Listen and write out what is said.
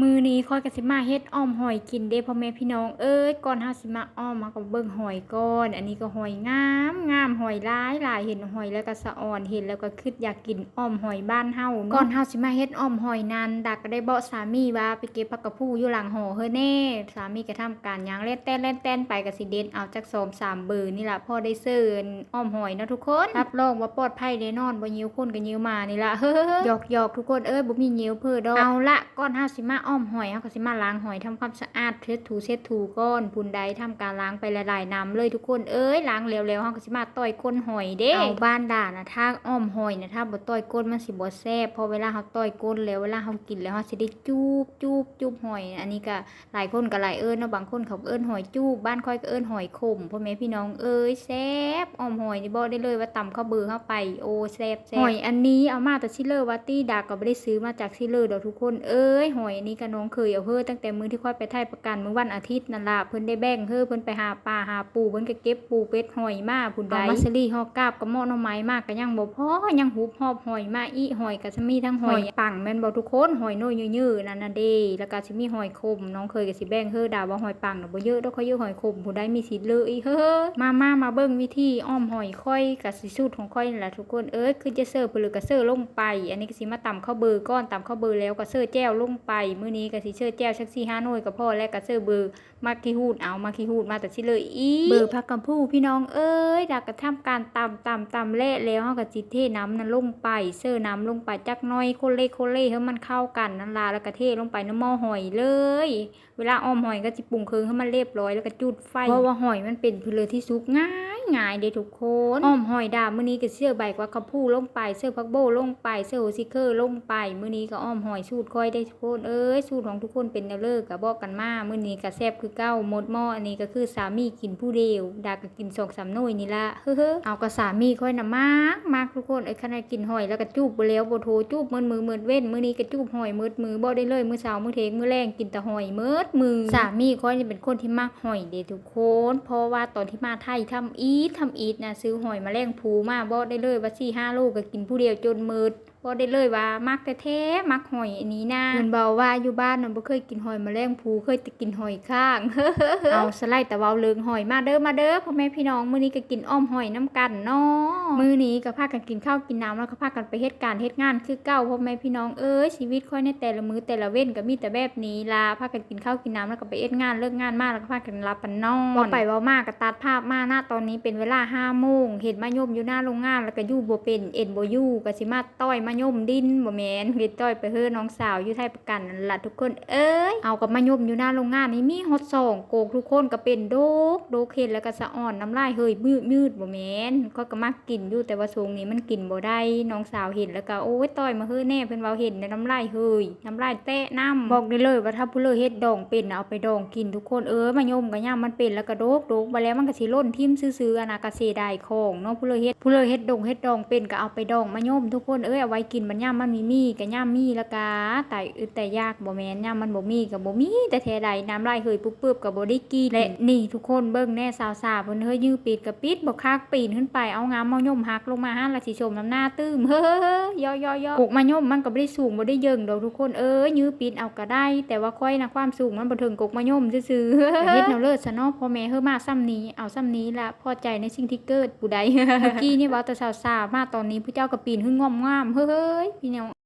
มือนี้ค่อยกสิมาเฮ็ดอ้อมหอยกินเด้พ่อแม่พี่น้องเอ้ยก่อนเฮาสิมาอ้อมมาก็เบิ่งหอยก่อน อันนี้ก็หอยงามงามหอยหลายหลายเห็นหอยแล้วก็สะอ่อนเห็นแล้วก็คิดอยากกินอ้อมหอยบ้านเฮาเนาะก่อนเฮาสิมาเฮ็ดอ้อมหอยนั้นดักก็ได้เบาะสามีว่าไปเก็บผักกะพูอยู่หลังหอเฮ้อแน่ สามีก็ทำการย่างเล่นแต้นเล่นแต้นไปก็สิเด็ดเอาจัก2 3เบอร์นี่ล่ะพอได้เซิร์นอ้อมหอยเนาะทุกคนรับรองว่าปลอดภัยแน่นอนบ่ยิวคนก็ยิวมานี่ล่ะเฮ้อหยอกหยอกๆทุกคนเอ้ยบ่มียิวเพ้อดอกเอาละก่อนเฮาสิมาอ้อมหอยเฮาก็สิมาล้างหอยทำความสะอาดเช็ดถูเช็ดถูก่อนพุ่นใดทำการล้างไปหลายๆน้ำเลยทุกคนเอ้ยล้างแล้วๆเฮาก็สิมาต่อยก้นหอยเด้เอาบ้านด่านะถ้าอ้อมหอยนะถ้าบ่ต่อยก้นมันสิบ่แซ่บเพราะเวลาเฮาต่อยก้นแล้วเวลาเฮากินแล้วเฮาสิได้จูบจูบจูบหอย อันนี้ก็หลายคนก็หลายเอิ้นเนาะบางคนเขาก็เอิ้นหอยจูบบ้านค่อยก็เอิ้นหอยขมพ่อแม่พี่น้องเอ้ยแซ่บอ้อมหอยนี่บอกได้เลยว่าตำข้าวเบือเข้าไปโอ้แซ่บแซ่บหอยอันนี้เอามาแต่ชิเลอร์วัตตี้ดาก็บ่ได้ซื้อมาจากชิเลอร์ดอกทุกคนเอ้ยหอยอันนี้ก็น้องเคยเอาเฮ้อตั้งแต่มือที่ค่อยไปไทยประกันมื้อวันอาทิตย์นั่นละเพิ่นได้แบ่งเฮ้อเพิ่นไปหาปลาหาปูเพิ่นก็เก็บปูเป็ดหอยมาผู้ใดเอามาซรีฮอกกาบกับหม้อหน่อไม้มากก็ยังบ่พอยังหุบหอบหอยมาอีหอยก็จะมีทั้งหอยปังแม่นบ่ทุกคนหอยน้อยยืดๆนั่นน่ะเด้แล้วก็สิมีหอยคมน้องเคยก็สิแบ่งเฮ้อดาว่าหอยปังน่ะบ่เยอะดอกเขาเยอะหอยคมผู้ใดมีสิทธิ์เลยอีเฮ้อมามามาเบิ่งวิธีอ้อมหอยค่อยกับสิสูตรของค่อยนั่นแหละทุกคนเอ้ยคือจะเสิร์ฟไปเลยก็เสิร์ฟลงไป อันนี้ก็สิมาตำข้าวเบอร์ก้อนตำข้าวเบอร์แล้วก็เสิร์ฟแจ้วลงไปมื้อนี้ก็สิเสิร์ฟแจ้วชักซี่ห้าหน่วยก็พอแล้วก็เสิร์ฟเบอร์มาขี้หูดเอามาขี้หูดมาแต่สิเลยอีเบอร์พักกำพูพี่น้องเอ้ยดักกระทำการตำตำตำเละแล้วเฮาก็สิเทน้ำนั้นลงไปเสิร์ฟน้ำลงไปจักหน้อยโคเล่โคเล่ให้มันเข้ากันนั่นล่ะแล้วก็เทลงไปในหม้อหอยเลย เวลาอ้อมหอยก็จะปรุงเครื่องให้มันเรียบร้อยแล้วก็จุดไฟเพราะว่าหอยมันเป็นเพลือที่สุกง่าย ง่ายเด้ทุกคนอ้อมหอยดามื้อนี้ก็เสื้อใบกว่าข้าวผู้ลงไปเสื้อพักโบลงไปเสื้อโฮซิเคอร์ลงไปมื้อนี้ก็อ้อมหอยสูตรค่อยได้ทุกคนเอ้ยสูตรของทุกคนเป็นแนวเลิกก็บอกกันมามื้อนี้ก็แซ่บคือเก้าหมดหม้ออันนี้ก็คือสามีกินผู้เดียวดาก็กินสองสามหน่วยนี่ละเฮ้อเอากับสามีค่อยน่ะมากมากทุกคนไอ้ขนาดกินหอยแล้วก็จูบไปแล้วบ่โทจูบมือมือมือเว้นมื้อนี้ก็จูบหอยมืดมือบ่ได้เลยมื้อเช้ามื้อเทงมื้อแรงกินแต่หอยมืดมือสามีค่อยนี่เป็นคนที่มักหอยเด้ทุกคน เพราะว่าตอนที่มาไทยทำอีททำอีทนะซื้อหอยมาแรงผูมาบ่ได้เลยว่าสี่ห้าลูกก็กินผู้เดียวจนมืด บ่ได้เลยว่ามักแท้ๆมักหอยอันนี้นะเพิ่นบอกว่าอยู่บ้านน่ะบ่เคยกินหอยแมลงภูเคยแต่กินหอยข้างเอาสไลด์แต่เว้าเลิงหอยมาเด้อมาเด้อพ่อแม่พี่น้องมื้อนี้ก็กินอ้อมหอยน้ำกันเนาะมื้อนี้ก็พากันกินข้าวกินน้ำแล้วก็พากันไปเฮ็ดการเฮ็ดงานคือเก่าพ่อแม่พี่น้องเอ้ยชีวิตค่อยในแต่ละมื้อแต่ละเว้นก็มีแต่แบบนี้ล่ะพากันกินข้าวกินน้ำแล้วก็ไปเฮ็ดงานเลิกงานมาแล้วก็พากันรับปันนอนบ่ไปเว้ามากก็ตัดภาพมาหน้าตอนนี้เป็นเวลา5โมงเห็นมายมอยู่หน้าโรงงานแล้วก็อยู่บ่เป็นเอ็นบ่อยู่ก็สิมาต้อยมายมดินบ่แมนเฮ็ดต้อยไปเฮ้อน้องสาวอยู่ไทยประกันนั่นล่ะทุกคนเอ้ยเอากับมายมอยู่หน้าโรงงานนี่มีฮอตสองโกกทุกคนก็เป็นโดกโดกเห็นแล้วก็สะอ่อนน้ำลายเฮยมืดมืดบ่แมนก็ก็มักกินอยู่แต่ว่าทรงนี้มันกินบ่ได้น้องสาวเห็นแล้วก็โอ้ยต้อยมาเฮ้อแน่เพิ่นเว้าเห็นแต่น้ำลายเฮยน้ำลายแตะน้ำบอกได้เลยว่าถ้าผู้เลอเฮ็ดดองเป็นเอาไปดองกินทุกคนเอ้ยมายมก็ย่ามันเป็นแล้วก็โดกโดกบ่แล้วมันก็สิล่นทิ่มซื่อๆอนะก็เสียดายของเนาะผู้เลอเฮ็ดผู้เลอเฮ็ดดองเฮ็ดดองเป็นก็เอาไปดองมายมทุกคนเอ้ยเอาไว้กินมันย่ามมันมีมีก็ย่ามมีแล้วก็แต่อึดแต่ยากบ่แม่นย่ามมันบ่มีก็บ่มี แต่แท้ใดน้ำลายเฮยปุ๊บๆก็บ่ได้กินและนี่ทุกคนเบิ่งแน่สาวๆเพิ่นเฮ้ยยื้อปิดก็ปิดบ่คักปีนขึ้นไปเอางามมายมหักลงมาหาละสิชมน้ำหน้าตื้มเฮ้อยๆๆปลูกมายมมันก็บ่ได้สูงบ่ได้เยิงดอกทุกคนเอ้ยยื้อปิดเอาก็ได้ แต่ว่าค่อยนะความสูงมันบ่ถึงกกมายมซื่อๆเฮ็ดแนวเลิศซะเนาะพ่อแม่เฮามาซ้ำนี้เอาซ้ำนี้ละพอใจในสิ่งที่เกิดผู้ใดเมื่อกี้นี่เว้าแต่สาวๆมาตอนนี้ผู้เจ้าก็ปีนขึ้นงอมๆเฮ้ยพี่น้อง